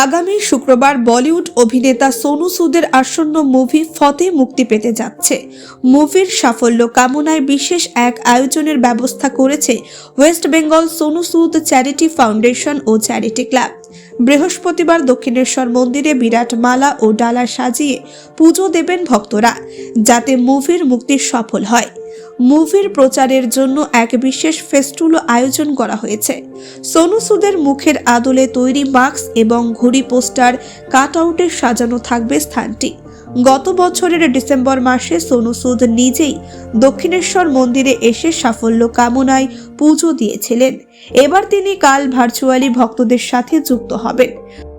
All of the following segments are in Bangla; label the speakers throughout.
Speaker 1: আগামী শুক্রবার বলিউড অভিনেতা সোনু সুদের আসন্ন মুভি ফতে মুক্তি পেতে যাচ্ছে। মুভির সাফল্য কামনায় বিশেষ এক আয়োজনের ব্যবস্থা করেছে West Bengal Sonu Sood charity foundation ও চ্যারিটি ক্লাব। বৃহস্পতিবার দক্ষিণেশ্বর মন্দিরে বিরাট মালা ও ডালা সাজিয়ে পুজো দেবেন ভক্তরা, যাতে মুভির মুক্তি সফল হয়। মুভির প্রচারের জন্য এক বিশেষ ফেস্টুলো আয়োজন করা হয়েছে। সোনু সুদের মুখের আদলে তৈরি মাস্ক এবং ঘড়ি পোস্টার কাট আউটে সাজানো থাকবে স্থানটি। গত বছরের ডিসেম্বর মাসে সোনু সুদ নিজেই দক্ষিণেশ্বর মন্দিরে এসে সাফল্য কামনায় পুজো দিয়েছিলেন। এবার তিনি কাল ভার্চুয়ালি ভক্তদের সাথে যুক্ত হবেন।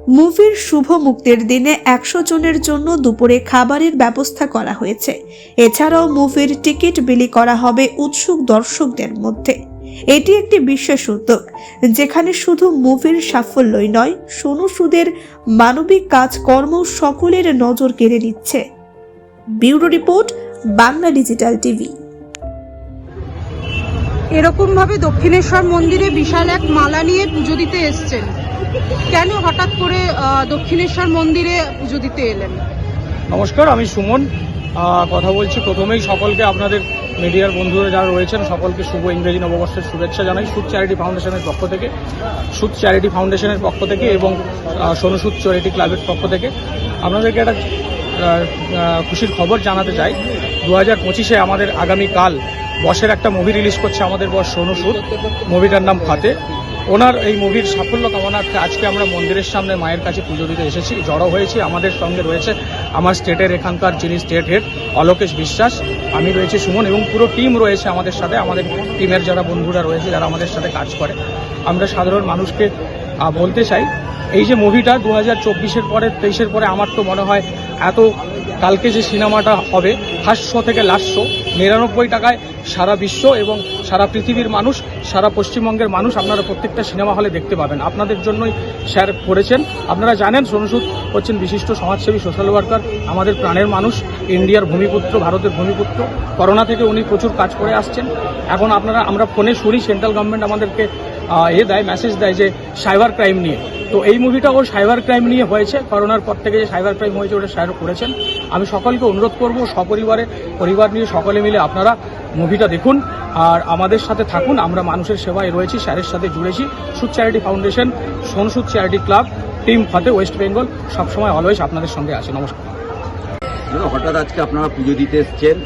Speaker 1: মুভির শুভ মুক্তির দিনে একশো জনের জন্য দুপুরে খাবারের ব্যবস্থা করা হয়েছে। এছাড়াও মুভির টিকিট বিলি করা হবে উৎসুক দর্শকদের মধ্যে। এটি একটি বিশেষ উদ্যোগ, যেখানে শুধু মুভির সাফল্যই নয়, সোনু সুদের মানবিক কাজকর্ম সকলের নজর কেড়ে নিচ্ছে। Bureau report, Bangla digital TV.
Speaker 2: এরকম ভাবে দক্ষিণেশ্বর মন্দিরে বিশাল এক মালা নিয়ে পুজো দিতে এসছেন। কেন হঠাৎ করে দক্ষিণেশ্বর মন্দিরে পুজো দিতে এলেন?
Speaker 3: নমস্কার আমি সুমন। কথা বলছি প্রথমেই সকলকে আপনাদের মিডিয়ার বন্ধুরা যারা রয়েছেন সকলকে শুভ ইংরেজি নববর্ষের শুভেচ্ছা জানাই। সুদ চ্যারিটি ফাউন্ডেশনের পক্ষ থেকে সুদ চ্যারিটি ফাউন্ডেশনের পক্ষ থেকে এবং আহ, সোনু সুদ চ্যারিটি ক্লাবের পক্ষ থেকে আপনাদেরকে একটা খুশির খবর জানাতে চাই। দু হাজার পঁচিশে আমাদের আগামীকাল বসের একটা মুভি রিলিজ করছে আমাদের বস সোনু সুদ মুভিটার নাম ফাতে। ওনার এই মুভির সাফল্য কামনার্থে আজকে আমরা মন্দিরের সামনে মায়ের কাছে পুজো দিতে এসেছি। জড়ো হয়েছি, আমাদের সঙ্গে রয়েছে আমার স্টেটের এখানকার যিনি স্টেট হেড, অলোকেশ বিশ্বাস। আমি রয়েছি সুমন এবং পুরো টিম রয়েছে আমাদের সাথে। আমাদের টিমের যারা বন্ধুরা রয়েছে, যারা আমাদের সাথে কাজ করে। আমরা সাধারণ মানুষকে বলতে চাই, এই যে মুভিটা দু হাজার চব্বিশের পরে, তেইশের পরে আমার তো মনে হয় এত কালকে যে সিনেমাটা হবে ফার্স্ট থেকে লাস্ট শো নিরানব্বই টাকায় সারা বিশ্ব এবং সারা পৃথিবীর মানুষ, সারা পশ্চিমবঙ্গের মানুষ আপনারা প্রত্যেকটা সিনেমা হলে দেখতে পাবেন। আপনাদের জন্যই স্যার করেছেন। আপনারা জানেন, সোনুসুদ হচ্ছেন বিশিষ্ট সমাজসেবী, সোশ্যাল ওয়ার্কার, আমাদের প্রাণের মানুষ, ইন্ডিয়ার ভূমিপুত্র, ভারতের ভূমিপুত্র। করোনা থেকে উনি প্রচুর কাজ করে আসছেন। এখন আপনারা, আমরা ফোনে শুনি, সেন্ট্রাল গভর্নমেন্ট আমাদেরকে এ দেয় মেসেজ দেয় যে সাইবার ক্রাইম নিয়ে। তো এই মুভিটা ওর সাইবার ক্রাইম নিয়ে হয়েছে। করোনার পর থেকে যে সাইবার ক্রাইম হয়েছে ওটা স্যার করেছেন। আমি সকলকে অনুরোধ করব সপরিবারে পরিবার নিয়ে সকলে মিলে আপনারা মুভিটা দেখুন। আর আমাদের সাথে থাকুন। আমরা মানুষের সেবায় রয়েছি স্যারের সাথে জুড়েছি। Sood charity foundation Sonu Sood charity club team ফাতে ওয়েস্ট বেঙ্গল। সবসময় অলওয়েজ আপনাদের সঙ্গে আছে। নমস্কার।
Speaker 4: হঠাৎ আজকে আপনারা পুজো দিতে এসছেন।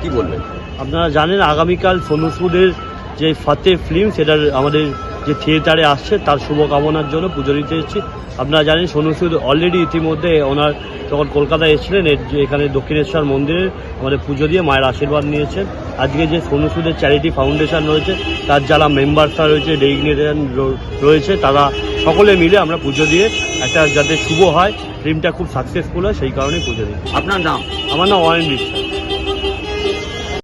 Speaker 4: কি বলবেন?
Speaker 5: আপনারা জানেন আগামীকাল সোনু সুদের যে ফতে ফিল্ম সেটার আমাদের যে থিয়েটারে আসছে তার শুভকামনার জন্য পুজো দিতে এসেছি। আপনারা জানেন সোনু সুদ অলরেডি ইতিমধ্যে ওনার যখন কলকাতায় এসেছিলেন এখানে দক্ষিণেশ্বর মন্দিরে আমাদের পুজো দিয়ে মায়ের আশীর্বাদ নিয়েছেন। আজকে যে সোনু সুদের চ্যারিটি ফাউন্ডেশন রয়েছে তার যারা মেম্বারসরা রয়েছে ডেগনেশন রয়েছে তারা সকলে মিলে আমরা পুজো দিয়ে একটা যাতে শুভ হয় ফিল্মটা খুব সাকসেসফুল হয় সেই কারণেই পুজো দিই
Speaker 4: আপনার নাম?
Speaker 5: আমার নাম অয়ন বিশ্বাস।